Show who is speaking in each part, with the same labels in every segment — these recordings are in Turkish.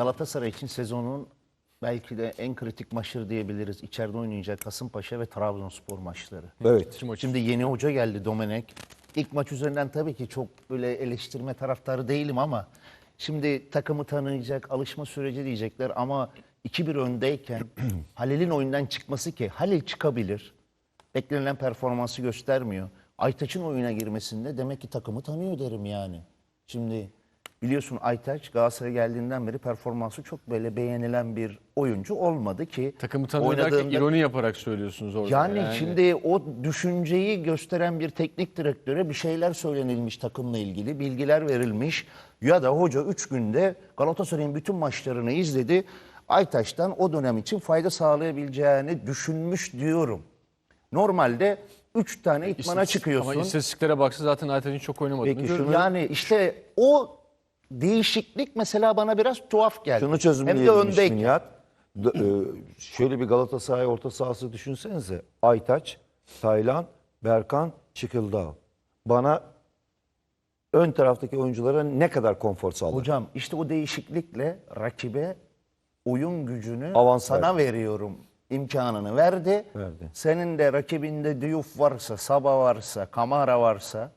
Speaker 1: Galatasaray için sezonun belki de en kritik maçları diyebiliriz. İçeride oynayacak Kasımpaşa ve Trabzonspor maçları.
Speaker 2: Evet.
Speaker 1: Şimdi yeni hoca geldi Domenek. İlk maç üzerinden tabii ki çok böyle eleştirme taraftarı değilim ama şimdi takımı tanıyacak, alışma süreci diyecekler ama 2-1 öndeyken Halil'in oyundan çıkması ki Halil çıkabilir. Beklenilen performansı göstermiyor. Aytaç'ın oyuna girmesinde demek ki takımı tanıyor derim yani. Şimdi biliyorsun Aytaç Galatasaray'a geldiğinden beri performansı çok böyle beğenilen bir oyuncu olmadı ki.
Speaker 3: Takımı
Speaker 1: oynadığında-
Speaker 3: ironi yaparak söylüyorsunuz orada.
Speaker 1: yani, şimdi o düşünceyi gösteren bir teknik direktöre bir şeyler söylenilmiş takımla ilgili, bilgiler verilmiş. Ya da hoca 3 günde Galatasaray'ın bütün maçlarını izledi. Aytaş'tan o dönem için fayda sağlayabileceğini düşünmüş diyorum. Normalde 3 tane itmana
Speaker 3: İstatistik-
Speaker 1: çıkıyorsun.
Speaker 3: Ama istatistiklere baksa zaten Aytaç'ın çok oynamadığını
Speaker 2: Peki şunu-
Speaker 1: Yani işte o değişiklik mesela bana biraz tuhaf geldi.
Speaker 2: Şunu
Speaker 1: Hem de
Speaker 2: çözümleyebilmiş
Speaker 1: öndeyken.
Speaker 2: Nihat. D- e, şöyle bir Galatasaray orta sahası düşünsenize. Aytaç, Taylan, Berkan, Çıkıldağ. Bana ön taraftaki oyunculara ne kadar konfor sağlar?
Speaker 1: Hocam işte o değişiklikle rakibe oyun gücünü
Speaker 2: Avans
Speaker 1: sana veriyorum imkanını verdi.
Speaker 2: Verdi.
Speaker 1: Senin de rakibinde Diouf varsa, Saba varsa, Kamara varsa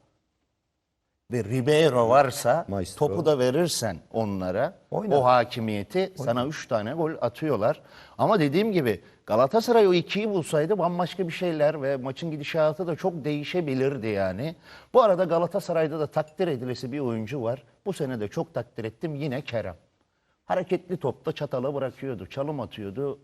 Speaker 1: ve Ribeiro varsa
Speaker 2: Maestro.
Speaker 1: topu da verirsen onlara
Speaker 2: Oynar.
Speaker 1: o hakimiyeti sana 3 tane gol atıyorlar. Ama dediğim gibi Galatasaray o ikiyi bulsaydı bambaşka bir şeyler ve maçın gidişatı da çok değişebilirdi yani. Bu arada Galatasaray'da da takdir edilesi bir oyuncu var. Bu sene de çok takdir ettim yine Kerem. Hareketli topta çatala bırakıyordu, çalım atıyordu.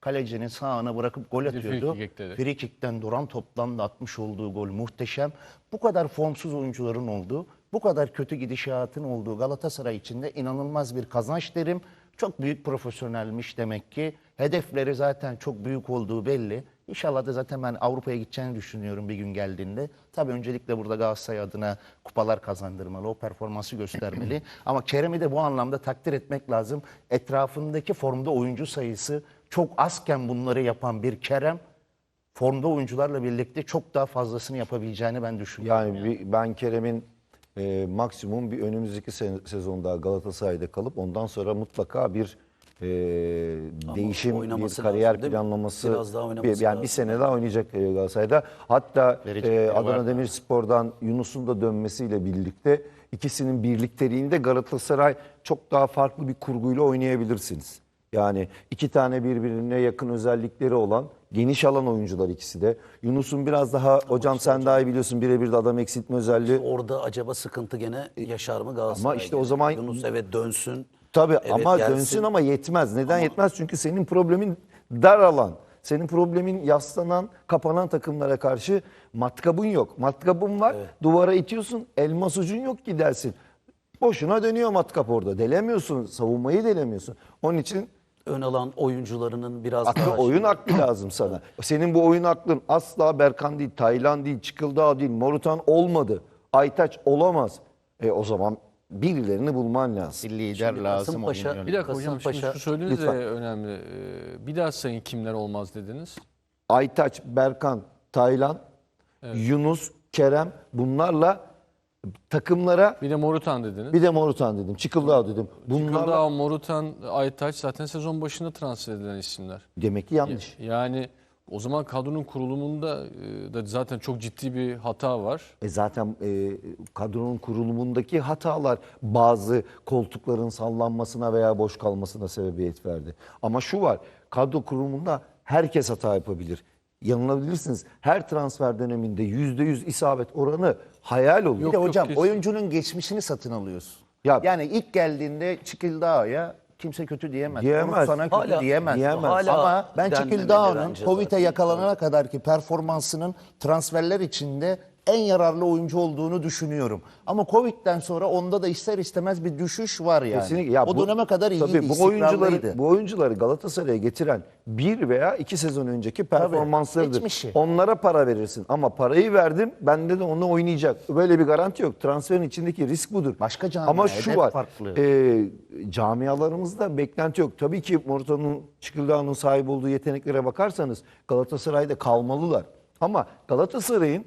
Speaker 1: Kalecinin sağına bırakıp gol atıyordu.
Speaker 3: Free
Speaker 1: kick'ten duran toptan da atmış olduğu gol muhteşem. Bu kadar formsuz oyuncuların olduğu, bu kadar kötü gidişatın olduğu Galatasaray için de inanılmaz bir kazanç derim. Çok büyük profesyonelmiş demek ki. Hedefleri zaten çok büyük olduğu belli. İnşallah da zaten ben Avrupa'ya gideceğini düşünüyorum bir gün geldiğinde. Tabii öncelikle burada Galatasaray adına kupalar kazandırmalı, o performansı göstermeli. Ama Kerem'i de bu anlamda takdir etmek lazım. Etrafındaki formda oyuncu sayısı çok azken bunları yapan bir Kerem, formda oyuncularla birlikte çok daha fazlasını yapabileceğini ben düşünüyorum.
Speaker 2: Yani bir- ben Kerem'in e, maksimum bir önümüzdeki se- sezonda Galatasaray'da kalıp ondan sonra mutlaka bir e, değişim, bir kariyer
Speaker 4: lazım,
Speaker 2: planlaması,
Speaker 4: Biraz daha
Speaker 2: bir, yani bir
Speaker 4: lazım.
Speaker 2: sene daha oynayacak e, Galatasaray'da. Hatta e, Adana
Speaker 1: da.
Speaker 2: Demirspor'dan Yunus'un da dönmesiyle birlikte ikisinin birlikteliğinde Galatasaray çok daha farklı bir kurguyla oynayabilirsiniz. Yani iki tane birbirine yakın özellikleri olan geniş alan oyuncular ikisi de. Yunus'un biraz daha hocam sen daha iyi biliyorsun birebir de adam eksiltme özelliği.
Speaker 4: Orada acaba sıkıntı gene yaşar mı Galatasaray?
Speaker 2: Ama işte o zaman-
Speaker 4: Yunus evet dönsün.
Speaker 2: Tabii
Speaker 4: Evet,
Speaker 2: ama
Speaker 4: gelsin.
Speaker 2: dönsün ama yetmez. Neden yetmez? Çünkü senin problemin dar alan. Senin problemin yaslanan, kapanan takımlara karşı matkabın yok. Matkabın var, duvara itiyorsun, elmas ucun yok ki dersin. Boşuna dönüyor matkap orada. Delemiyorsun, savunmayı delemiyorsun. Onun için
Speaker 4: Ön alan oyuncularının biraz
Speaker 2: aklı,
Speaker 4: daha
Speaker 2: oyun aklı lazım sana. Senin bu oyun aklın asla Berkan değil, Taylan değil, Çıkıldağ değil, Morutan olmadı. Aytaç olamaz. E o zaman birilerini bulman lazım.
Speaker 1: Bir lider lazım oyun
Speaker 4: Kasımpaşa-
Speaker 1: yönetimi.
Speaker 3: Bir dakika hocam şimdi
Speaker 4: Kasımpaşa-
Speaker 3: şu söylediğiniz de önemli. Ee, Bir daha sayın kimler olmaz dediniz.
Speaker 2: Aytaç, Berkan, Taylan, Yunus, Kerem bunlarla takımlara
Speaker 3: Bir de Morutan dediniz.
Speaker 2: bir de Morutan dedim. Çıkıldağ dedim. Bunlarla
Speaker 3: Kıldağ, Morutan, Aytaç zaten sezon başında transfer edilen isimler.
Speaker 2: demek ki yanlış.
Speaker 3: Yani o zaman kadronun kurulumunda e, da zaten çok ciddi bir hata var.
Speaker 2: E zaten e, kadronun kurulumundaki hatalar bazı koltukların sallanmasına veya boş kalmasına sebebiyet verdi. Ama şu var, kadro kurulumunda herkes hata yapabilir. Yanılabilirsiniz. Her transfer döneminde %100 isabet oranı hayal olur.
Speaker 1: Bir de
Speaker 3: yok,
Speaker 1: hocam
Speaker 3: kesin.
Speaker 1: oyuncunun geçmişini satın alıyorsun.
Speaker 2: Ya-
Speaker 1: yani ilk geldiğinde Çikildağ'a kimse kötü diyemez.
Speaker 2: Diyemez.
Speaker 1: Onu sana kötü
Speaker 4: Hala-
Speaker 1: diyemez.
Speaker 2: diyemez.
Speaker 4: Hala
Speaker 1: Ama ben Çikildağ'ın Covid'e yakalanana kadar ki performansının transferler içinde en yararlı oyuncu olduğunu düşünüyorum. Ama Covid'den sonra onda da ister istemez bir düşüş var yani.
Speaker 2: Kesinlikle. Ya
Speaker 1: o
Speaker 2: bu-
Speaker 1: döneme kadar iyiydi,
Speaker 2: Tabii bu oyuncuları, bu oyuncuları Galatasaray'a getiren bir veya iki sezon önceki performanslarıdır.
Speaker 1: geçmişi.
Speaker 2: Onlara para verirsin ama parayı verdim bende de onu oynayacak. Böyle bir garanti yok. Transferin içindeki risk budur.
Speaker 1: Başka camia,
Speaker 2: Ama şu var.
Speaker 1: farklı.
Speaker 2: e, camialarımızda beklenti yok. Tabii ki Morutan'ın Çıkıldağ'ın sahip olduğu yeteneklere bakarsanız Galatasaray'da kalmalılar. Ama Galatasaray'ın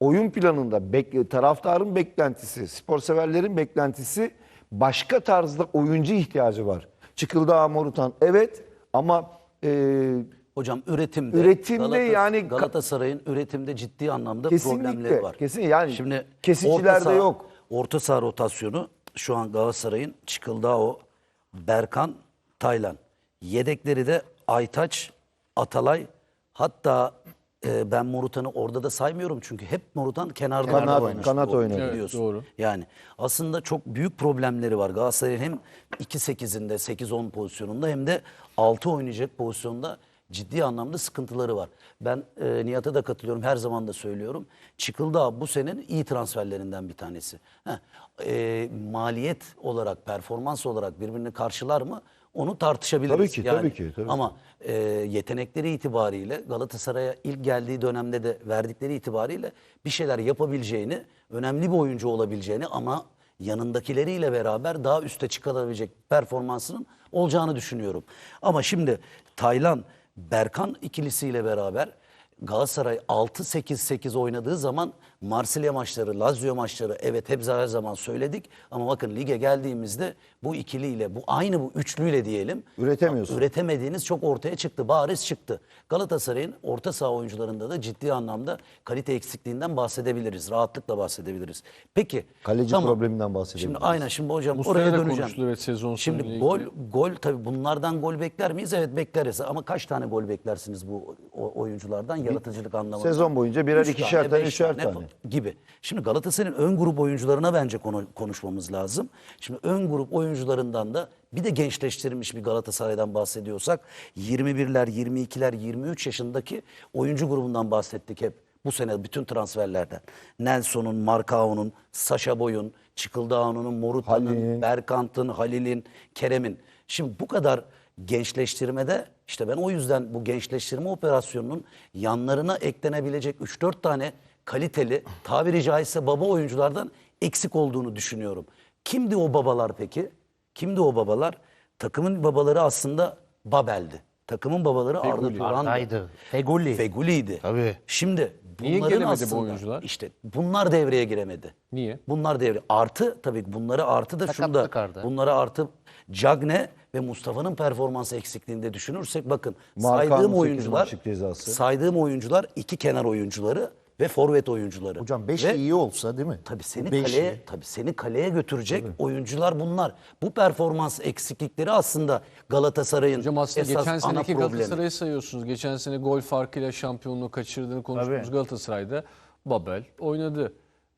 Speaker 2: oyun planında bek- taraftarın beklentisi, spor severlerin beklentisi başka tarzda oyuncu ihtiyacı var. Çıkıldağ Morutan evet ama e,
Speaker 4: Hocam üretimde,
Speaker 2: Üretimde
Speaker 4: Galata-
Speaker 2: yani-
Speaker 4: Galatasaray'ın üretimde ciddi anlamda
Speaker 2: Kesinlikle,
Speaker 4: problemleri var.
Speaker 2: kesin yani
Speaker 4: Şimdi
Speaker 2: kesicilerde
Speaker 4: saha-
Speaker 2: yok.
Speaker 4: Orta saha rotasyonu şu an Galatasaray'ın Çıkıldao, Berkan, Taylan. Yedekleri de Aytaç, Atalay. Hatta e, ben Morutan'ı orada da saymıyorum çünkü hep Morutan kenarda
Speaker 2: Kanat-
Speaker 4: oynamış
Speaker 2: kanat oynadı.
Speaker 3: Evet,
Speaker 4: biliyorsun.
Speaker 3: doğru.
Speaker 4: Yani aslında çok büyük problemleri var. Galatasaray'ın hem 2-8'inde 8-10 pozisyonunda hem de 6 oynayacak pozisyonda ciddi anlamda sıkıntıları var. Ben e, Nihat'a da katılıyorum. Her zaman da söylüyorum. Çıkıldağ bu senenin iyi transferlerinden bir tanesi. Heh, e, maliyet olarak, performans olarak birbirini karşılar mı? Onu tartışabiliriz.
Speaker 2: Tabii ki,
Speaker 4: Yani.
Speaker 2: tabii ki, tabii.
Speaker 4: Ama e, yetenekleri itibariyle Galatasaray'a ilk geldiği dönemde de verdikleri itibariyle bir şeyler yapabileceğini, önemli bir oyuncu olabileceğini ama yanındakileriyle beraber daha üste çıkarabilecek performansının olacağını düşünüyorum. Ama şimdi Taylan, Berkan ikilisiyle beraber Galatasaray 6-8-8 oynadığı zaman Marsilya maçları, Lazio maçları evet hep her zaman söyledik. Ama bakın lige geldiğimizde bu ikiliyle, bu aynı bu üçlüyle diyelim.
Speaker 2: Üretemiyorsun.
Speaker 4: Üretemediğiniz çok ortaya çıktı, bariz çıktı. Galatasaray'ın orta saha oyuncularında da ciddi anlamda kalite eksikliğinden bahsedebiliriz. Rahatlıkla bahsedebiliriz. Peki.
Speaker 2: Kaleci probleminden bahsedebiliriz.
Speaker 4: Şimdi aynen şimdi hocam
Speaker 3: Muslera
Speaker 4: oraya döneceğim.
Speaker 3: konuştu, evet, sezon
Speaker 4: Şimdi gol gol tabii bunlardan gol bekler miyiz? Evet bekleriz. Ama kaç tane gol beklersiniz bu o- oyunculardan yaratıcılık anlamında?
Speaker 2: Sezon boyunca birer,
Speaker 4: Üç
Speaker 2: ikişer tane,
Speaker 4: beş
Speaker 2: üçer tane.
Speaker 4: gibi. Şimdi Galatasaray'ın ön grup oyuncularına bence konu, konuşmamız lazım. Şimdi ön grup oyuncularından da bir de gençleştirilmiş bir Galatasaray'dan bahsediyorsak 21'ler, 22'ler, 23 yaşındaki oyuncu grubundan bahsettik hep. Bu sene bütün transferlerden. Nelson'un, Markao'nun, Saşa Boy'un, Çıkıldağ'ın, Morutan'ın,
Speaker 2: Halil'in.
Speaker 4: Berkant'ın, Halil'in, Kerem'in. Şimdi bu kadar gençleştirmede işte ben o yüzden bu gençleştirme operasyonunun yanlarına eklenebilecek 3-4 tane kaliteli tabiri caizse baba oyunculardan eksik olduğunu düşünüyorum. Kimdi o babalar peki? Kimdi o babalar? Takımın babaları aslında Babel'di. Takımın babaları Arda Turan'dı.
Speaker 1: Arda'ydı. Feguli.
Speaker 4: Feguli'ydi.
Speaker 1: Tabii.
Speaker 4: Şimdi
Speaker 3: Niye
Speaker 4: bunların
Speaker 3: giremedi bu
Speaker 4: aslında,
Speaker 3: oyuncular?
Speaker 4: İşte bunlar devreye giremedi.
Speaker 3: Niye?
Speaker 4: Bunlar devre. Artı tabii bunları artı da şunda.
Speaker 1: Sakatlık Arda.
Speaker 4: Bunlara artı Cagne ve Mustafa'nın performans eksikliğinde düşünürsek bakın
Speaker 2: Markan'ın
Speaker 4: saydığım oyuncular saydığım oyuncular iki kenar oyuncuları ve forvet oyuncuları.
Speaker 1: Hocam 5
Speaker 4: Ve
Speaker 1: iyi olsa değil mi?
Speaker 4: Tabii seni
Speaker 1: Beş
Speaker 4: kaleye
Speaker 1: iyi.
Speaker 4: tabii seni kaleye götürecek oyuncular bunlar. Bu performans eksiklikleri aslında Galatasaray'ın
Speaker 3: Hocam aslında
Speaker 4: esas
Speaker 3: geçen
Speaker 4: ana
Speaker 3: seneki. Galatasaray'ı sayıyorsunuz. Geçen sene gol farkıyla şampiyonluğu kaçırdığını konuştuğumuz
Speaker 1: Tabii.
Speaker 3: Galatasaray'da Babel oynadı.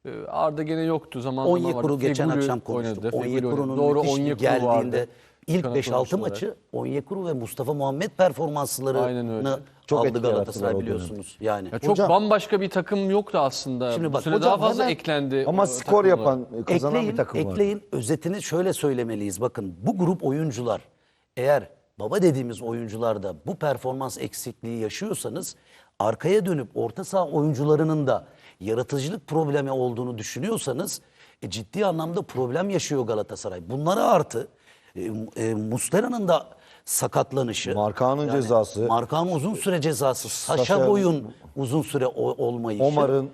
Speaker 3: Ee, Arda gene yoktu. Zaman zaman
Speaker 4: Onyekuru geçen akşam konuştuk. Onyekuru'nun
Speaker 3: Doğru
Speaker 4: müthiş geldiğinde
Speaker 3: vardı.
Speaker 4: İlk
Speaker 3: Kanat
Speaker 4: 5-6
Speaker 3: oyuncusu olarak.
Speaker 4: maçı Onyekuru ve Mustafa Muhammed performanslarını.
Speaker 2: Çok
Speaker 4: aldı Galatasaray biliyorsunuz. Yani
Speaker 3: Ya çok
Speaker 1: Hocam-
Speaker 3: bambaşka bir takım yoktu aslında.
Speaker 4: Şimdi
Speaker 3: Bu
Speaker 4: bak
Speaker 3: sene
Speaker 4: hocam
Speaker 3: daha fazla
Speaker 4: hemen-
Speaker 3: eklendi.
Speaker 2: Ama
Speaker 3: o
Speaker 2: skor yapan, kazanan
Speaker 4: ekleyin,
Speaker 2: bir takım var.
Speaker 4: ekleyin özetini şöyle söylemeliyiz. Bakın bu grup oyuncular eğer baba dediğimiz oyuncularda bu performans eksikliği yaşıyorsanız arkaya dönüp orta saha oyuncularının da yaratıcılık problemi olduğunu düşünüyorsanız e, ciddi anlamda problem yaşıyor Galatasaray. Bunlara artı e, e, Muslera'nın da sakatlanışı.
Speaker 2: Markan'ın cezası.
Speaker 4: Markan'ın uzun süre cezası. Saşa,
Speaker 2: Saşa-
Speaker 4: Boy'un uzun süre o- olmayışı.
Speaker 2: Omar'ın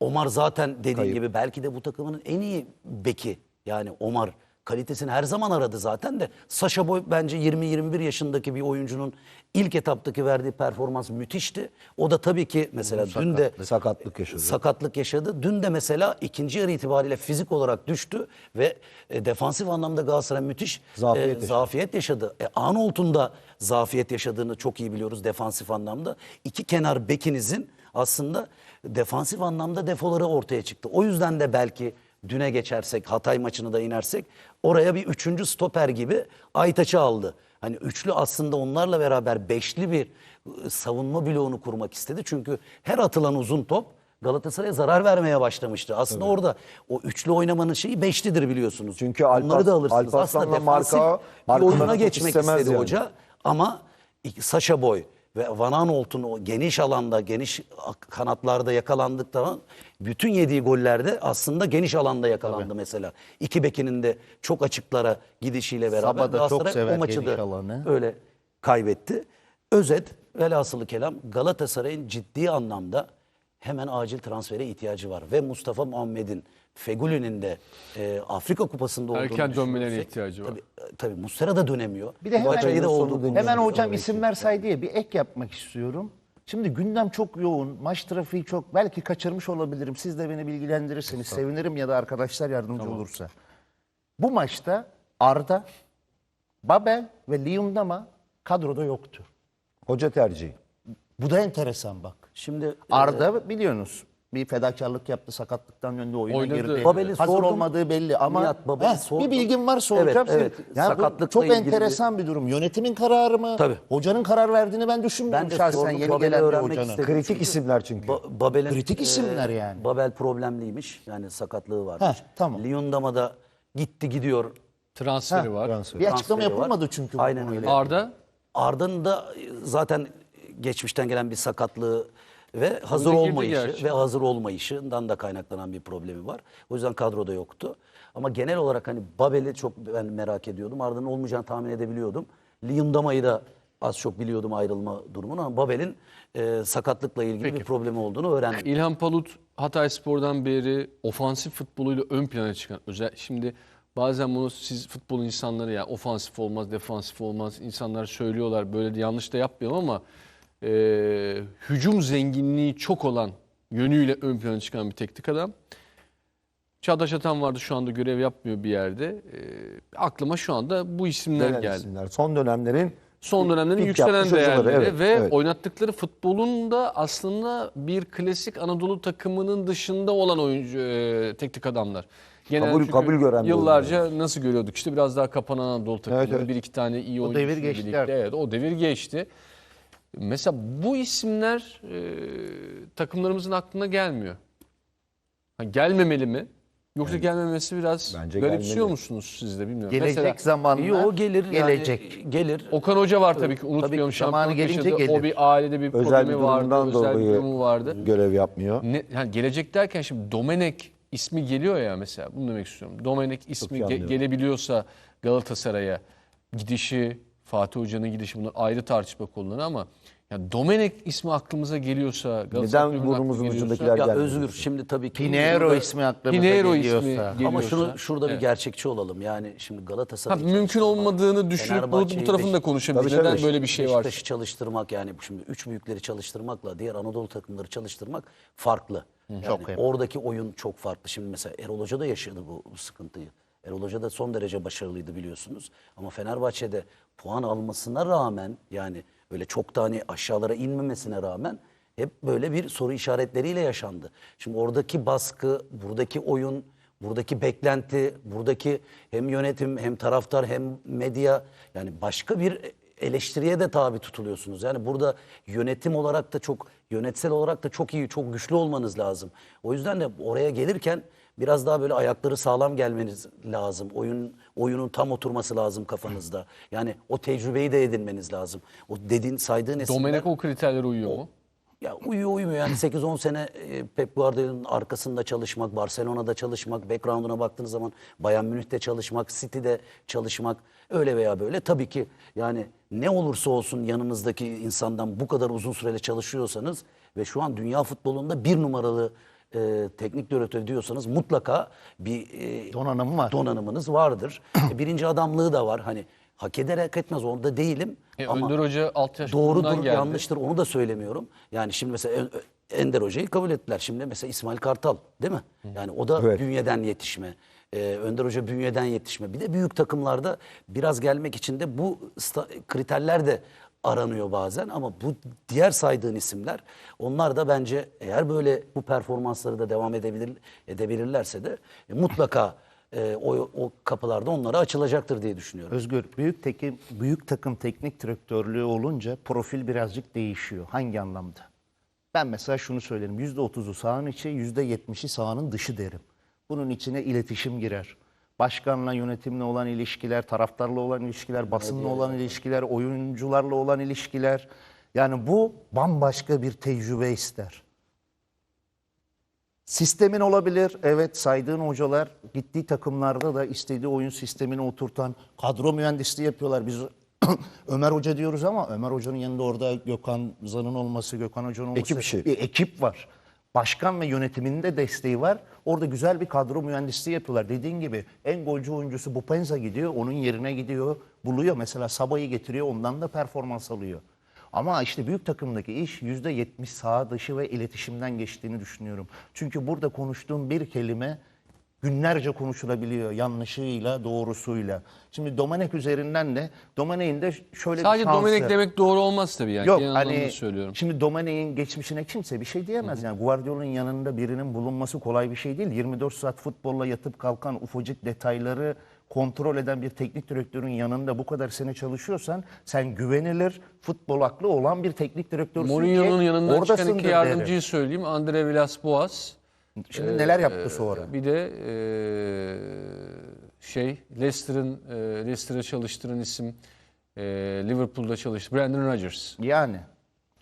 Speaker 4: Omar zaten dediğin
Speaker 2: Kayıp.
Speaker 4: gibi belki de bu takımın en iyi beki. Yani Omar kalitesini her zaman aradı zaten de. Saşa Boy bence 20-21 yaşındaki bir oyuncunun ilk etaptaki verdiği performans müthişti. O da tabii ki mesela dün de
Speaker 2: sakatlık yaşadı.
Speaker 4: sakatlık yaşadı. Dün de mesela ikinci yarı itibariyle fizik olarak düştü ve e, defansif anlamda Galatasaray müthiş
Speaker 2: Zafiyet
Speaker 4: e,
Speaker 2: yaşadı.
Speaker 4: zafiyet yaşadı. E, Arnold'un da zafiyet yaşadığını çok iyi biliyoruz defansif anlamda. İki kenar bekinizin aslında defansif anlamda defoları ortaya çıktı. O yüzden de belki düne geçersek, Hatay maçını da inersek oraya bir üçüncü stoper gibi Aytaç'ı aldı. Hani üçlü aslında onlarla beraber beşli bir e, savunma bloğunu kurmak istedi. Çünkü her atılan uzun top Galatasaray'a zarar vermeye başlamıştı. Aslında orada o üçlü oynamanın şeyi beşlidir biliyorsunuz.
Speaker 2: Çünkü
Speaker 4: Onları
Speaker 2: Alpas-
Speaker 4: da alırsınız.
Speaker 2: Alparslan'la
Speaker 4: Aslında defansif
Speaker 2: Marka
Speaker 4: bir oyuna geçmek istedi
Speaker 2: yani.
Speaker 4: hoca. Ama Saşa Boy ve Van Aanholt'un o geniş alanda, geniş kanatlarda yakalandık zaman bütün yediği gollerde aslında geniş alanda yakalandı mesela. İki bekinin de çok açıklara gidişiyle beraber
Speaker 1: Sabah da çok sever
Speaker 4: o maçı da
Speaker 1: alanı.
Speaker 4: öyle kaybetti. Özet velhasılı kelam Galatasaray'ın ciddi anlamda hemen acil transfere ihtiyacı var. Ve Mustafa Muhammed'in, Fegüli'nin de e, Afrika Kupası'nda olduğunu
Speaker 3: Erken dönmelerine ihtiyacı var.
Speaker 4: Tabii, e, tabii Muslera da dönemiyor.
Speaker 1: Bir de hemen,
Speaker 4: Batshuayi de
Speaker 2: sonu
Speaker 4: oldu.
Speaker 2: dönüyor.
Speaker 1: hemen hocam isimler say diye bir ek yapmak istiyorum. Şimdi gündem çok yoğun, maç trafiği çok. Belki kaçırmış olabilirim. Siz de beni bilgilendirirseniz sevinirim ya da arkadaşlar yardımcı olursa. Bu maçta Arda, Babel ve Liyundama kadroda yoktu.
Speaker 2: Hoca tercihi.
Speaker 1: Bu da enteresan bak.
Speaker 4: Şimdi e,
Speaker 1: Arda biliyorsunuz bir fedakarlık yaptı sakatlıktan döndü oyuna
Speaker 3: Oynadı.
Speaker 1: girdi.
Speaker 4: Babel'i
Speaker 1: Hazır
Speaker 4: sordum.
Speaker 1: olmadığı belli ama
Speaker 4: Nihat, Babel'i
Speaker 1: Heh,
Speaker 4: sordum.
Speaker 1: bir bilgin varsa
Speaker 4: Evet,
Speaker 1: hocam.
Speaker 4: evet.
Speaker 1: Yani bu
Speaker 4: Sakatlıkla
Speaker 1: çok
Speaker 4: ilgili bir-
Speaker 1: enteresan bir durum. Yönetimin kararı mı?
Speaker 4: Tabii.
Speaker 1: Hocanın karar verdiğini ben düşünmüyorum
Speaker 4: Ben de
Speaker 1: şahsen
Speaker 4: sordum,
Speaker 1: yeni
Speaker 4: Babel'i
Speaker 1: gelen bir
Speaker 4: öğrenmek
Speaker 1: hocanın.
Speaker 4: istedim.
Speaker 2: Kritik
Speaker 4: Çünkü
Speaker 2: isimler çünkü.
Speaker 4: Ba- Babel'in
Speaker 1: Kritik isimler
Speaker 4: e,
Speaker 1: yani.
Speaker 4: Babel problemliymiş. Yani sakatlığı varmış.
Speaker 1: Heh, tamam.
Speaker 4: Lyon'dama da gitti gidiyor.
Speaker 3: Transferi var.
Speaker 1: Bir açıklama
Speaker 4: transferi var.
Speaker 1: yapılmadı çünkü. bu
Speaker 4: Aynen
Speaker 1: konuyla.
Speaker 4: öyle.
Speaker 3: Arda
Speaker 4: Arda'nın da zaten geçmişten gelen bir sakatlığı ve hazır olmayışı
Speaker 3: gerçi.
Speaker 4: ve hazır olmayışından da kaynaklanan bir problemi var. O yüzden kadroda yoktu. Ama genel olarak hani Babel'i çok ben merak ediyordum. Arda'nın olmayacağını tahmin edebiliyordum. Liam Dama'yı da az çok biliyordum ayrılma durumunu ama Babel'in e, sakatlıkla ilgili bir problemi olduğunu öğrendim.
Speaker 3: İlhan Palut Hatay Spor'dan beri ofansif futboluyla ön plana çıkan özel şimdi bazen bunu siz futbol insanları ya ofansif olmaz, defansif olmaz insanlar söylüyorlar. Böyle de yanlış da yapmayalım ama e, hücum zenginliği çok olan yönüyle ön plana çıkan bir teknik adam. Çağdaş Atan vardı şu anda görev yapmıyor bir yerde. E, aklıma şu anda bu isimler
Speaker 2: Gelen
Speaker 3: geldi.
Speaker 2: isimler. Son dönemlerin
Speaker 3: Son dönemlerin yükselen değerleri
Speaker 2: evet,
Speaker 3: ve
Speaker 2: evet.
Speaker 3: oynattıkları futbolun da aslında bir klasik Anadolu takımının dışında olan oyuncu e, teknik adamlar. Genelde
Speaker 2: Kabul- kabul gören bir
Speaker 3: Yıllarca nasıl görüyorduk işte biraz daha kapanan Anadolu takımı
Speaker 2: Evet, evet.
Speaker 3: bir iki tane iyi
Speaker 1: O
Speaker 3: oyuncu
Speaker 1: devir geçti
Speaker 3: birlikte. Evet, o devir geçti. Mesela bu isimler e, takımlarımızın aklına gelmiyor. Ha, gelmemeli mi? Yoksa gelmemesi biraz
Speaker 2: Bence
Speaker 3: garipsiyor
Speaker 2: gelmeli.
Speaker 3: musunuz siz de bilmiyorum.
Speaker 1: Gelecek
Speaker 3: Mesela
Speaker 1: zamanla
Speaker 4: İyi o gelir
Speaker 1: gelecek.
Speaker 4: yani gelir.
Speaker 3: Okan Hoca var tabii ki unutmayalım.
Speaker 1: Tabii,
Speaker 3: şampiyonluk
Speaker 1: gelince
Speaker 3: yaşadı. O
Speaker 1: gelir.
Speaker 3: bir ailede bir
Speaker 2: özel bir
Speaker 3: problemi vardı.
Speaker 2: durumundan
Speaker 3: Özel bir
Speaker 2: dolayı
Speaker 3: durumu vardı.
Speaker 2: görev yapmıyor.
Speaker 3: Ne, yani gelecek derken şimdi Domenek ismi geliyor ya mesela bunu demek istiyorum. Domenek ismi ge- gelebiliyorsa Galatasaray'a gidişi, Fatih Hoca'nın gidişi bunlar ayrı tartışma konuları ama yani Domenek ismi aklımıza geliyorsa
Speaker 2: Neden burnumuzun ucundakiler
Speaker 4: Ya? Özgür şimdi tabii ki burada-
Speaker 1: ismi aklımıza geliyorsa.
Speaker 3: ismi geliyorsa.
Speaker 4: Ama şunu şurada
Speaker 3: Evet.
Speaker 4: bir gerçekçi olalım. Yani şimdi
Speaker 3: Ha,
Speaker 4: Galatasaray
Speaker 3: mümkün olmadığını düşünüp bu, bu tarafını da konuşabiliriz.
Speaker 2: Tabii,
Speaker 3: Neden
Speaker 2: tabii.
Speaker 3: böyle bir şey var?
Speaker 4: Beşiktaş'ı çalıştırmak yani şimdi üç büyükleri çalıştırmakla diğer Anadolu takımları çalıştırmak farklı. Yani
Speaker 1: Çok
Speaker 4: oradaki oyun çok farklı. Şimdi mesela Erol Hoca da yaşadı bu, bu sıkıntıyı. Erol Hoca da son derece başarılıydı biliyorsunuz. Ama Fenerbahçe'de puan almasına rağmen yani öyle çok da hani aşağılara inmemesine rağmen hep böyle bir soru işaretleriyle yaşandı. Şimdi oradaki baskı, buradaki oyun, buradaki beklenti, buradaki hem yönetim hem taraftar hem medya yani başka bir eleştiriye de tabi tutuluyorsunuz. Yani burada yönetim olarak da çok yönetsel olarak da çok iyi, çok güçlü olmanız lazım. O yüzden de oraya gelirken biraz daha böyle ayakları sağlam gelmeniz lazım. Oyun oyunun tam oturması lazım kafanızda. Yani o tecrübeyi de edinmeniz lazım. O dediğin saydığın isimler
Speaker 3: Domenek o kriterlere uyuyor mu?
Speaker 4: ya uyuyor uymuyor yani 8-10 sene e, Pep Guardiola'nın arkasında çalışmak, Barcelona'da çalışmak, background'una baktığınız zaman Bayern Münih'te çalışmak, City'de çalışmak öyle veya böyle tabii ki yani ne olursa olsun yanınızdaki insandan bu kadar uzun süreli çalışıyorsanız ve şu an dünya futbolunda bir numaralı e, teknik direktör diyorsanız mutlaka bir e,
Speaker 1: Donanımı var.
Speaker 4: donanımınız vardır. E, birinci adamlığı da var. Hani hak eder hak etmez onda değilim.
Speaker 3: E,
Speaker 4: ama
Speaker 3: Önder Hoca alt yaş
Speaker 4: doğrudur
Speaker 3: grubundan geldi.
Speaker 4: yanlıştır onu da söylemiyorum. Yani şimdi mesela Ö- Ö- Ender Hoca'yı kabul ettiler. Şimdi mesela İsmail Kartal değil mi? Yani o da
Speaker 2: Evet.
Speaker 4: bünyeden yetişme. Ee, Önder Hoca bünyeden yetişme. Bir de büyük takımlarda biraz gelmek için de bu sta- kriterler de aranıyor bazen ama bu diğer saydığın isimler onlar da bence eğer böyle bu performansları da devam edebilir edebilirlerse de e, mutlaka e, o, o kapılarda onlara açılacaktır diye düşünüyorum.
Speaker 1: Özgür, büyük, teki, büyük takım teknik direktörlüğü olunca profil birazcık değişiyor. Hangi anlamda? Ben mesela şunu söylerim. %30'u sahanın içi, %70'i sahanın dışı derim. Bunun içine iletişim girer. Başkanla, yönetimle olan ilişkiler, taraftarla olan ilişkiler, basınla olan ilişkiler, oyuncularla olan ilişkiler. Yani bu bambaşka bir tecrübe ister. Sistemin olabilir. Evet saydığın hocalar gittiği takımlarda da istediği oyun sistemini oturtan kadro mühendisliği yapıyorlar. Biz Ömer Hoca diyoruz ama Ömer Hoca'nın yanında orada Gökhan Zan'ın olması, Gökhan Hoca'nın olması
Speaker 2: Ekip işi.
Speaker 1: bir ekip var. Başkan ve yönetiminde desteği var. Orada güzel bir kadro mühendisliği yapıyorlar. Dediğin gibi en golcü oyuncusu Bupenza gidiyor. Onun yerine gidiyor. Buluyor mesela Sabah'ı getiriyor. Ondan da performans alıyor. Ama işte büyük takımdaki iş %70 sağ dışı ve iletişimden geçtiğini düşünüyorum. Çünkü burada konuştuğum bir kelime günlerce konuşulabiliyor yanlışıyla doğrusuyla. Şimdi Domenek üzerinden de Domenek'in de şöyle
Speaker 3: Sadece
Speaker 1: bir şansı.
Speaker 3: Domenek demek doğru olmaz tabii yani.
Speaker 1: Yok
Speaker 3: Genel
Speaker 1: hani
Speaker 3: söylüyorum.
Speaker 1: şimdi Domenek'in geçmişine kimse bir şey diyemez. Yani Guardiola'nın yanında birinin bulunması kolay bir şey değil. 24 saat futbolla yatıp kalkan ufacık detayları kontrol eden bir teknik direktörün yanında bu kadar sene çalışıyorsan sen güvenilir futbol aklı olan bir teknik direktörsün ki
Speaker 3: Mourinho'nun yanından çıkan iki
Speaker 1: derim.
Speaker 3: yardımcıyı söyleyeyim. Andre Villas-Boas.
Speaker 1: Şimdi neler yaptı sonra?
Speaker 3: Bir de eee, şey Leicester'ın eee, Leicester'a çalıştıran isim Liverpool'da çalıştı. Brandon Rodgers.
Speaker 1: Yani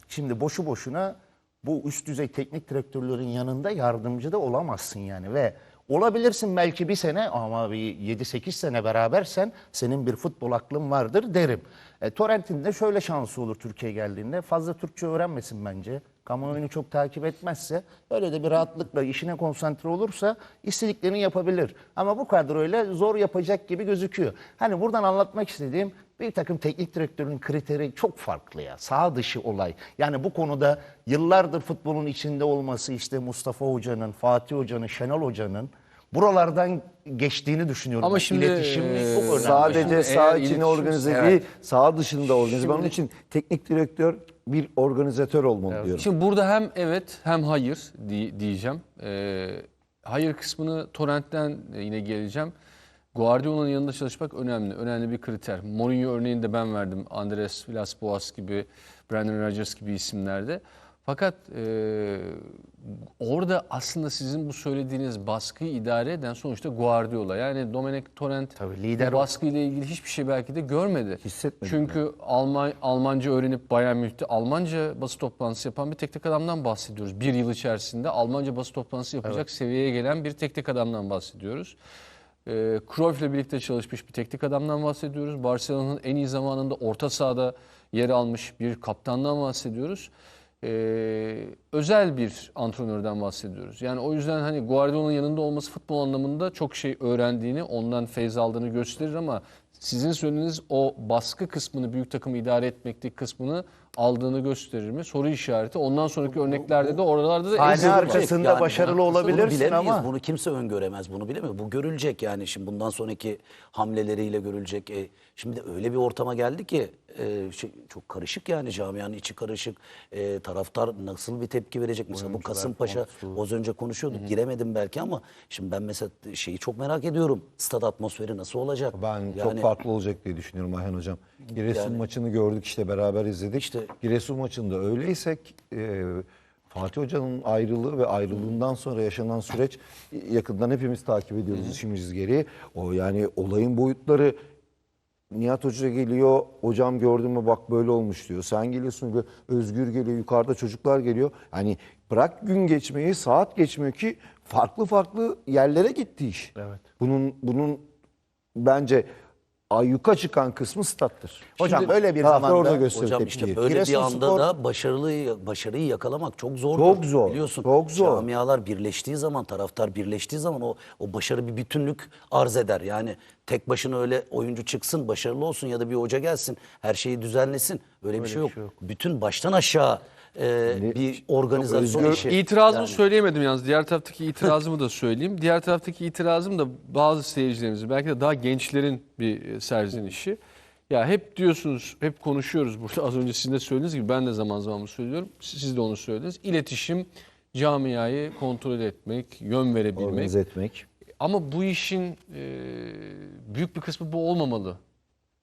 Speaker 1: şimdi boşu boşuna bu üst düzey teknik direktörlerin yanında yardımcı da olamazsın yani ve olabilirsin belki bir sene ama bir 7-8 sene berabersen senin bir futbol aklın vardır derim. E, Torrent'in de şöyle şansı olur Türkiye'ye geldiğinde fazla Türkçe öğrenmesin bence. Kamuoyunu çok takip etmezse öyle de bir rahatlıkla işine konsantre olursa istediklerini yapabilir. Ama bu kadroyla zor yapacak gibi gözüküyor. Hani buradan anlatmak istediğim bir takım teknik direktörün kriteri çok farklı ya. Sağ dışı olay. Yani bu konuda yıllardır futbolun içinde olması işte Mustafa Hoca'nın, Fatih Hoca'nın, Şenol Hoca'nın buralardan geçtiğini düşünüyorum.
Speaker 3: Ama şimdi,
Speaker 1: İletişim
Speaker 3: eee,
Speaker 1: çok önemli.
Speaker 2: Sadece
Speaker 3: Şimdi
Speaker 2: sağ
Speaker 3: iletişim-
Speaker 2: organize
Speaker 1: Evet.
Speaker 2: değil, sağ dışında organize. Ben onun
Speaker 3: Şimdi-
Speaker 2: için teknik direktör bir organizatör olmalı diyorum.
Speaker 3: Şimdi burada hem evet hem hayır di- diyeceğim. Eee, hayır kısmını Torrent'ten yine geleceğim. Guardiola'nın yanında çalışmak önemli. Önemli bir kriter. Mourinho örneğini de ben verdim. Andres Villas-Boas gibi, Brandon Rodgers gibi isimlerde. Fakat eee, orada aslında sizin bu söylediğiniz baskıyı idare eden sonuçta Guardiola. Yani Domenic Torrent
Speaker 1: Tabii, lider
Speaker 3: bu baskıyla ilgili hiçbir şey belki de görmedi.
Speaker 2: Hissetmedi
Speaker 3: Çünkü Alman, Almanca öğrenip Bayern Münih'te Almanca basın toplantısı yapan bir teknik adamdan bahsediyoruz. Bir yıl içerisinde Almanca basın toplantısı yapacak seviyeye gelen bir teknik adamdan bahsediyoruz. Ee, Cruyff'le birlikte çalışmış bir teknik adamdan bahsediyoruz. Barcelona'nın en iyi zamanında orta sahada yer almış bir kaptandan bahsediyoruz. Ee, özel bir antrenörden bahsediyoruz. Yani o yüzden hani Guardiola'nın yanında olması futbol anlamında çok şey öğrendiğini, ondan feyz aldığını gösterir ama sizin söylediğiniz o baskı kısmını, büyük takımı idare etmekteki kısmını aldığını gösterir mi? Soru işareti. Ondan sonraki örneklerde de oralarda da
Speaker 1: Sahne arkasında başarılı
Speaker 4: bunu
Speaker 1: olabilirsin
Speaker 4: bilemeyiz.
Speaker 1: ama-
Speaker 4: Bunu kimse öngöremez. Bunu bilemiyor. Bu görülecek yani şimdi bundan sonraki hamleleriyle görülecek. E, şimdi öyle bir ortama geldi ki e, şey, çok karışık yani camianın içi karışık. E, taraftar nasıl bir tepki verecek? Mesela bu Kasımpaşa az önce konuşuyorduk. Giremedim belki ama şimdi ben mesela şeyi çok merak ediyorum. Stad atmosferi nasıl olacak?
Speaker 2: Ben çok
Speaker 4: Yani-
Speaker 2: farklı olacak diye düşünüyorum Ayhan Hocam. Giresun maçını gördük işte beraber izledik.
Speaker 4: İşte-
Speaker 2: Giresun maçında öyleysek e, Fatih Hoca'nın ayrılığı ve ayrılığından sonra yaşanan süreç yakından hepimiz takip ediyoruz işimiz gereği. O yani olayın boyutları Nihat Hoca geliyor, hocam gördün mü bak böyle olmuş diyor. Sen geliyorsun, böyle Özgür geliyor, yukarıda çocuklar geliyor. Hani bırak gün geçmeyi, saat geçmiyor ki farklı farklı yerlere gitti iş.
Speaker 1: Evet.
Speaker 2: Bunun bunun bence ayyuka çıkan kısmı stattır.
Speaker 1: Hocam öyle bir zamanda
Speaker 2: orada gösterir
Speaker 4: Hocam
Speaker 2: tepkiyi.
Speaker 4: işte böyle bir
Speaker 1: Giresunspor-
Speaker 4: anda da başarılı başarıyı yakalamak çok zor.
Speaker 2: Çok zor,
Speaker 4: Biliyorsun.
Speaker 2: çok zor.
Speaker 4: Camialar birleştiği zaman, taraftar birleştiği zaman o o başarı bir bütünlük arz eder. Yani tek başına öyle oyuncu çıksın, başarılı olsun ya da bir hoca gelsin, her şeyi düzenlesin. Öyle bir şey yok. Bütün baştan aşağı e, bir organizasyon
Speaker 2: özgür-
Speaker 4: işi.
Speaker 3: İtirazımı söyleyemedim yalnız. Diğer taraftaki itirazımı da söyleyeyim. Diğer taraftaki itirazım da bazı seyircilerimizin belki de daha gençlerin bir e, serzenişi. Ya hep diyorsunuz, hep konuşuyoruz burada. Az önce sizin de söylediğiniz gibi ben de zaman zaman bunu söylüyorum. Siz de onu söylediniz. İletişim, camiayı kontrol etmek, yön verebilmek.
Speaker 2: Organize etmek.
Speaker 3: Ama bu işin e, büyük bir kısmı bu olmamalı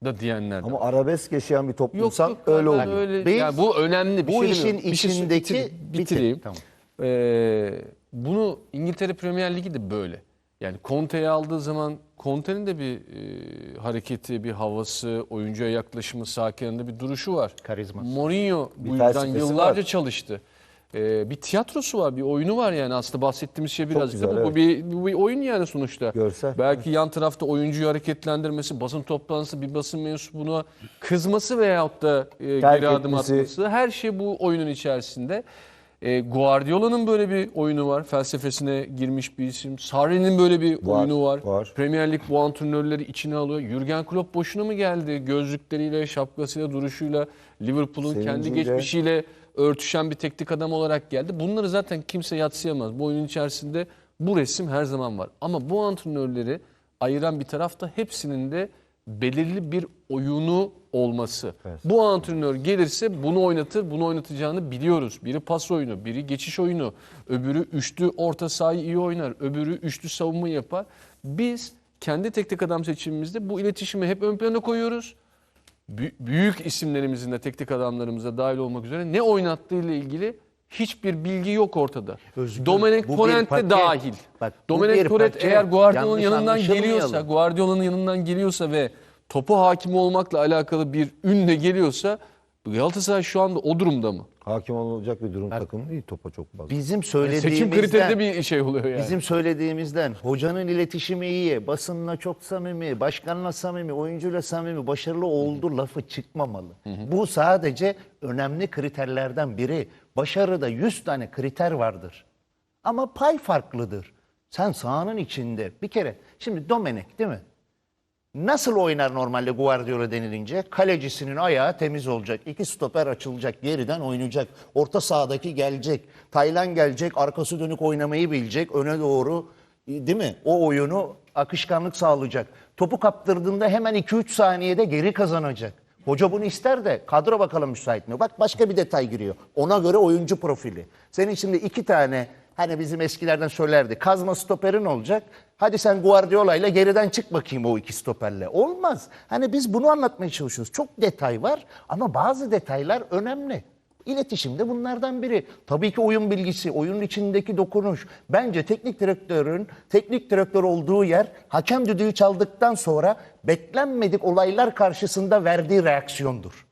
Speaker 3: da diyenler de
Speaker 2: Ama
Speaker 3: var.
Speaker 2: arabesk yaşayan bir toplumsan
Speaker 3: yok
Speaker 2: öyle oluyor.
Speaker 3: öyle.
Speaker 1: Biz-
Speaker 3: ya bu önemli bir
Speaker 1: bu
Speaker 3: şey
Speaker 1: işin
Speaker 3: demiyorum. Bir şey
Speaker 1: içindeki
Speaker 3: bitir-
Speaker 1: bitir-
Speaker 3: bitireyim.
Speaker 1: Tamam.
Speaker 3: Ee, bunu İngiltere Premier Ligi de böyle. Yani Conte'yi aldığı zaman Conte'nin de bir e, hareketi, bir havası, oyuncuya yaklaşımı, sakininde bir duruşu var.
Speaker 1: Karizması.
Speaker 3: Mourinho bu yüzden
Speaker 2: felsefesi
Speaker 3: yıllarca
Speaker 2: var.
Speaker 3: çalıştı. Ee, bir tiyatrosu var, bir oyunu var yani aslında bahsettiğimiz şey birazcık da
Speaker 2: güzel,
Speaker 3: bu. Bu bir, bu bir oyun yani sonuçta.
Speaker 2: Görsel.
Speaker 3: Belki yan tarafta oyuncuyu hareketlendirmesi, basın toplantısı, bir basın mensubuna kızması veyahut da e,
Speaker 2: Terk
Speaker 3: geri adım
Speaker 2: etmesi.
Speaker 3: atması her şey bu oyunun içerisinde. E, Guardiola'nın böyle bir oyunu var. Felsefesine girmiş bir isim. Sarri'nin böyle bir
Speaker 2: Var,
Speaker 3: oyunu var.
Speaker 2: var.
Speaker 3: Premier Lig bu antrenörleri içine alıyor. Jürgen Klopp boşuna mı geldi? Gözlükleriyle, şapkasıyla, duruşuyla, Liverpool'un kendi
Speaker 2: Sevinciyle.
Speaker 3: geçmişiyle örtüşen bir teknik adam olarak geldi. Bunları zaten kimse yatsıyamaz. Bu oyunun içerisinde bu resim her zaman var. Ama bu antrenörleri ayıran bir taraf da hepsinin de belirli bir oyunu olması. Bu antrenör gelirse bunu oynatır, bunu oynatacağını biliyoruz. Biri pas oyunu, biri geçiş oyunu, öbürü üçlü orta sahayı iyi oynar, öbürü üçlü savunma yapar. Biz kendi teknik adam seçimimizde bu iletişimi hep ön plana koyuyoruz. Bü- büyük isimlerimizin de teknik adamlarımıza dahil olmak üzere ne oynattığı ile ilgili hiçbir bilgi yok ortada.
Speaker 1: Özgür,
Speaker 3: Domenek Torrent de dahil.
Speaker 1: Bak,
Speaker 3: Domenek Torrent eğer Guardiola'nın yanından geliyorsa, Guardiola'nın yanından geliyorsa ve topa hakim olmakla alakalı bir ünle geliyorsa Galatasaray şu anda o durumda mı?
Speaker 2: Hakim olacak bir durum takımı değil topa çok fazla.
Speaker 1: Bizim
Speaker 3: Seçim
Speaker 1: söylediğimizden
Speaker 3: kriteri de bir şey oluyor yani.
Speaker 1: Bizim söylediğimizden hocanın iletişimi iyi, basınla çok samimi, başkanla samimi, oyuncuyla samimi, başarılı oldu lafı çıkmamalı. Bu sadece önemli kriterlerden biri. Başarıda 100 tane kriter vardır. Ama pay farklıdır. Sen sahanın içinde bir kere şimdi Domenek değil mi? Nasıl oynar normalde Guardiola denilince? Kalecisinin ayağı temiz olacak. İki stoper açılacak. Geriden oynayacak. Orta sahadaki gelecek. Taylan gelecek. Arkası dönük oynamayı bilecek. Öne doğru değil mi? O oyunu akışkanlık sağlayacak. Topu kaptırdığında hemen 2-3 saniyede geri kazanacak. Hoca bunu ister de kadro bakalım müsait mi? Bak başka bir detay giriyor. Ona göre oyuncu profili. Senin şimdi iki tane Hani bizim eskilerden söylerdi. Kazma stoperin olacak. Hadi sen Guardiola ile geriden çık bakayım o iki stoperle. Olmaz. Hani biz bunu anlatmaya çalışıyoruz. Çok detay var ama bazı detaylar önemli. İletişim de bunlardan biri. Tabii ki oyun bilgisi, oyunun içindeki dokunuş. Bence teknik direktörün teknik direktör olduğu yer hakem düdüğü çaldıktan sonra beklenmedik olaylar karşısında verdiği reaksiyondur.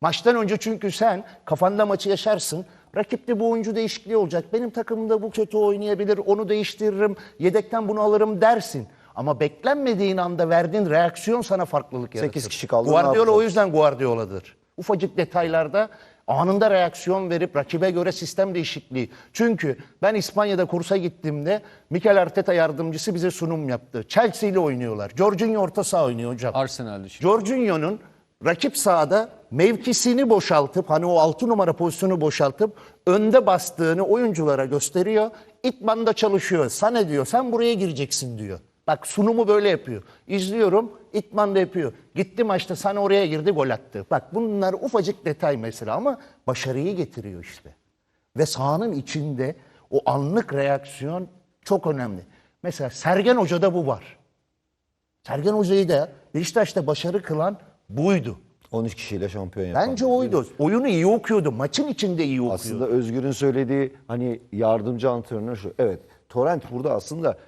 Speaker 1: Maçtan önce çünkü sen kafanda maçı yaşarsın. Rakipte bu oyuncu değişikliği olacak. Benim takımımda bu kötü oynayabilir. Onu değiştiririm. Yedekten bunu alırım dersin. Ama beklenmediğin anda verdiğin reaksiyon sana farklılık yaratır.
Speaker 2: Sekiz kişi kaldı,
Speaker 1: Guardiola o yüzden Guardiola'dır. Ufacık detaylarda anında reaksiyon verip rakibe göre sistem değişikliği. Çünkü ben İspanya'da kursa gittiğimde Mikel Arteta yardımcısı bize sunum yaptı. Chelsea ile oynuyorlar. Jorginho orta saha oynuyor hocam.
Speaker 3: Arsenal'de şimdi.
Speaker 1: Jorginho'nun rakip sahada mevkisini boşaltıp hani o 6 numara pozisyonu boşaltıp önde bastığını oyunculara gösteriyor. İtman'da çalışıyor. Sana diyor sen buraya gireceksin diyor. Bak sunumu böyle yapıyor. İzliyorum İtman da yapıyor. Gitti maçta sana oraya girdi gol attı. Bak bunlar ufacık detay mesela ama başarıyı getiriyor işte. Ve sahanın içinde o anlık reaksiyon çok önemli. Mesela Sergen Hoca'da bu var. Sergen Hoca'yı da Beşiktaş'ta başarı kılan buydu.
Speaker 2: 13 kişiyle şampiyon yapan.
Speaker 1: Bence oydu. Oyunu iyi okuyordu. Maçın içinde iyi okuyordu.
Speaker 2: Aslında Özgür'ün söylediği hani yardımcı antrenör şu. Evet Torrent burada aslında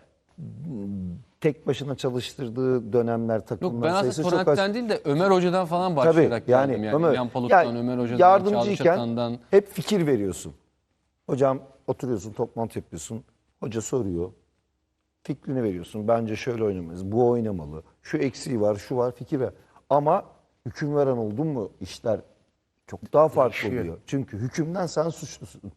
Speaker 2: tek başına çalıştırdığı dönemler
Speaker 3: Yok
Speaker 2: takımlar
Speaker 3: ben
Speaker 2: sayısı
Speaker 3: aslında
Speaker 2: çok az.
Speaker 3: Torrent'ten değil de Ömer Hoca'dan falan
Speaker 2: Tabii
Speaker 3: başlayarak
Speaker 2: yani,
Speaker 3: geldim. Yani
Speaker 2: Ömer,
Speaker 3: Yan Palut'tan,
Speaker 2: yani
Speaker 3: Ömer Hoca'dan,
Speaker 2: yardımcıyken
Speaker 3: Atan'dan.
Speaker 2: hep fikir veriyorsun. Hocam oturuyorsun toplantı yapıyorsun. Hoca soruyor. Fikrini veriyorsun. Bence şöyle oynamalıyız. Bu oynamalı. Şu eksiği var, şu var fikir ver. Ama hüküm veren oldun mu işler çok daha farklı
Speaker 1: Değişiyor.
Speaker 2: oluyor. Çünkü hükümden sen suçlusun.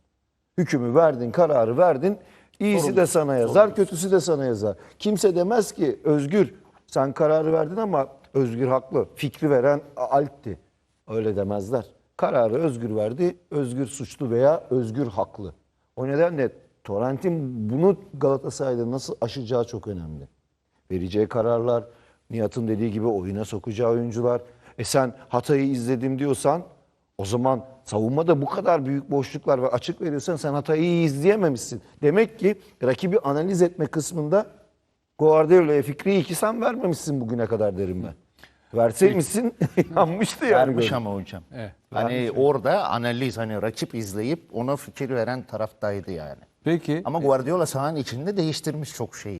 Speaker 2: Hükümü verdin, kararı verdin. İyisi de sana yazar, kötüsü de sana yazar. Kimse demez ki Özgür sen kararı verdin ama Özgür haklı. Fikri veren Alp'ti. Öyle demezler. Kararı Özgür verdi, Özgür suçlu veya Özgür haklı. O nedenle Torrent'in bunu Galatasaray'da nasıl aşacağı çok önemli. Vereceği kararlar, Nihat'ın dediği gibi oyuna sokacağı oyuncular. E sen hatayı izledim diyorsan o zaman savunmada bu kadar büyük boşluklar ve açık veriyorsan sen hatayı iyi izleyememişsin. Demek ki rakibi analiz etme kısmında Guardiola'ya fikri iki sen vermemişsin bugüne kadar derim ben. Verseymişsin yanmıştı yani.
Speaker 1: Vermiş ama hocam.
Speaker 3: Evet.
Speaker 1: Hani orada analiz hani rakip izleyip ona fikir veren taraftaydı yani.
Speaker 3: Peki
Speaker 1: Ama Guardiola sahanın içinde değiştirmiş çok şeyi.